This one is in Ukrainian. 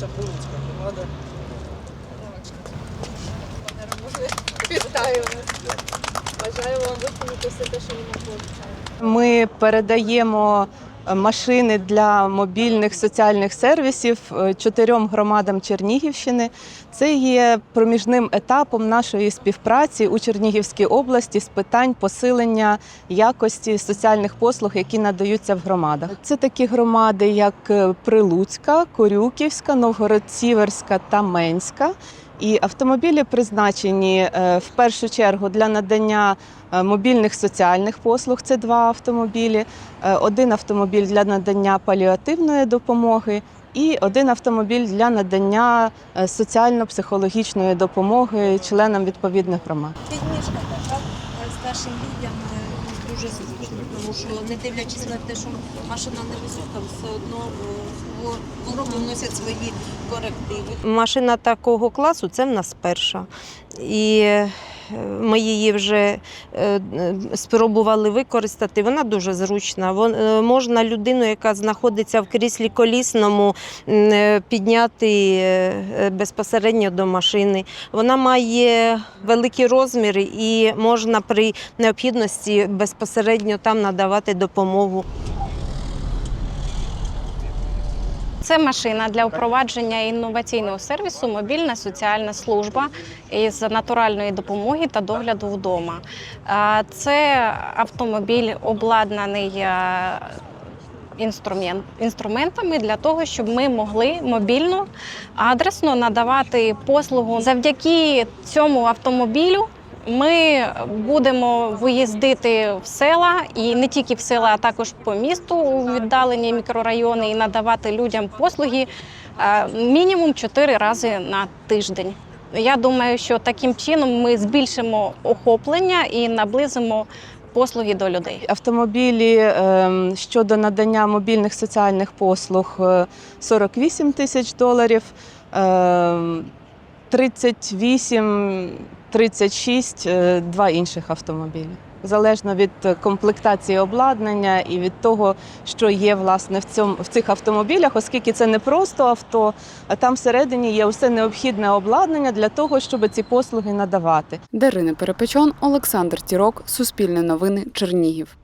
це Прилуцька громада. Вітаю вас. Бажаю вам виконати все те, що ви нам. Ми передаємо машини для мобільних соціальних сервісів е, чотирьом громадам Чернігівщини. Це є проміжним етапом нашої співпраці у Чернігівській області з питань посилення якості соціальних послуг, які надаються в громадах. Це такі громади, як е, Прилуцька, Корюківська, Новгород-Сіверська та Менська. І автомобілі призначені е, в першу чергу для надання е, мобільних соціальних послуг. Це два автомобілі, е, один автомобіль для надання паліативної допомоги. І один автомобіль для надання соціально-психологічної допомоги членам відповідних громад. Старшим людям е, дуже зручно, тому що не дивлячись на те, що машина не висока, все одно вороги в вносять свої корективи. Машина такого класу це в нас перша. І е, ми її вже е, спробували використати. Вона дуже зручна. Е, Можна людину, яка знаходиться в кріслі колісному, е, підняти безпосередньо до машини. Вона має великі розміри і можна при необхідності безпосередньо там надавати допомогу. Це машина для впровадження інноваційного сервісу Мобільна соціальна служба із натуральної допомоги та догляду вдома. Це автомобіль обладнаний е, інструмент, інструментами для того, щоб ми могли мобільно адресно надавати послугу. Завдяки цьому автомобілю. Ми будемо виїздити в села і не тільки в села, а також по місту у віддалені мікрорайони і надавати людям послуги е, мінімум 4 рази на тиждень. Я думаю, що таким чином ми збільшимо охоплення і наблизимо послуги до людей. Автомобілі ем, щодо надання мобільних соціальних послуг е, 48 тисяч доларів, ем, 38, 36 е, два інших автомобілі. Залежно від комплектації обладнання і від того, що є власне в цьому в цих автомобілях, оскільки це не просто авто, а там всередині є усе необхідне обладнання для того, щоб ці послуги надавати. Дарина Перепечон, Олександр Тірок, Суспільне новини, Чернігів.